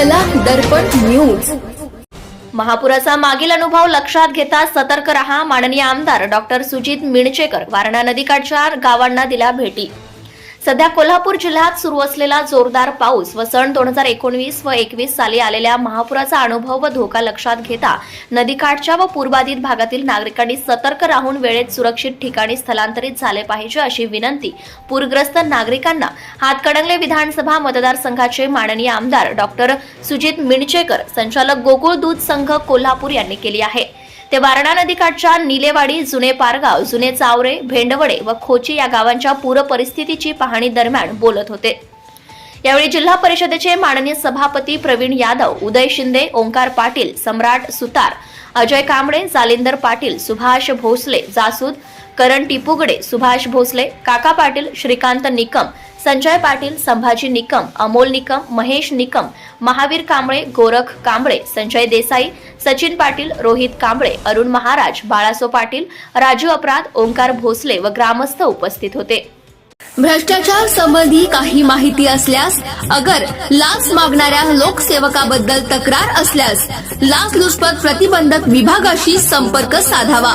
दर्पण news. महापुराचा मागील अनुभव लक्षात घेता सतर्क रहा माननीय आमदार डॉक्टर सुजित मिणचेकर. वारणा नदीकाठच्या गावांना दिल्या भेटी. सध्या कोल्हापूर जिल्ह्यात सुरू असलेला जोरदार पाऊस व सण दोन हजार एकोणवीस व एकवीस साली आलेल्या महापुराचा अनुभव व धोका लक्षात घेता नदीकाठच्या व पूर्वाधित भागातील नागरिकांनी सतर्क राहून वेळेत सुरक्षित ठिकाणी स्थलांतरित झाले पाहिजे अशी विनंती पूरग्रस्त नागरिकांना. हातकणंगले विधानसभा मतदारसंघाचे माननीय आमदार डॉक्टर सुजित मिणचेकर संचालक गोकुळ दूध संघ कोल्हापूर यांनी केली आहे. ते वारणा नदीकाठच्या निलेवाडी जुने पारगाव जुने चावरे भेंडवडे व खोची या गावांच्या पूर परिस्थितीची पाहणी दरम्यान बोलत होते. यावेळी जिल्हा परिषदेचे माननीय सभापती प्रवीण यादव उदय शिंदे ओंकार पाटील सम्राट सुतार अजय कांबळे जालिंदर पाटील सुभाष भोसले जासूद करण टिपुगडे सुभाष भोसले काका पाटील श्रीकांत निकम संजय पाटील संभाजी निकम अमोल निकम महेश निकम महावीर कांबळे गोरख कांबळे संजय देसाई सचिन पाटील रोहित कांबळे अरुण महाराज बाळासो पाटील राजू अपराध ओंकार भोसले व ग्रामस्थ उपस्थित होते. भ्रष्टाचार संबंधी काही माहिती असल्यास अगर लाच मागणाऱ्या लोकसेवकाबद्दल तक्रार असल्यास लाचलुचपत प्रतिबंधक विभागाशी संपर्क साधावा.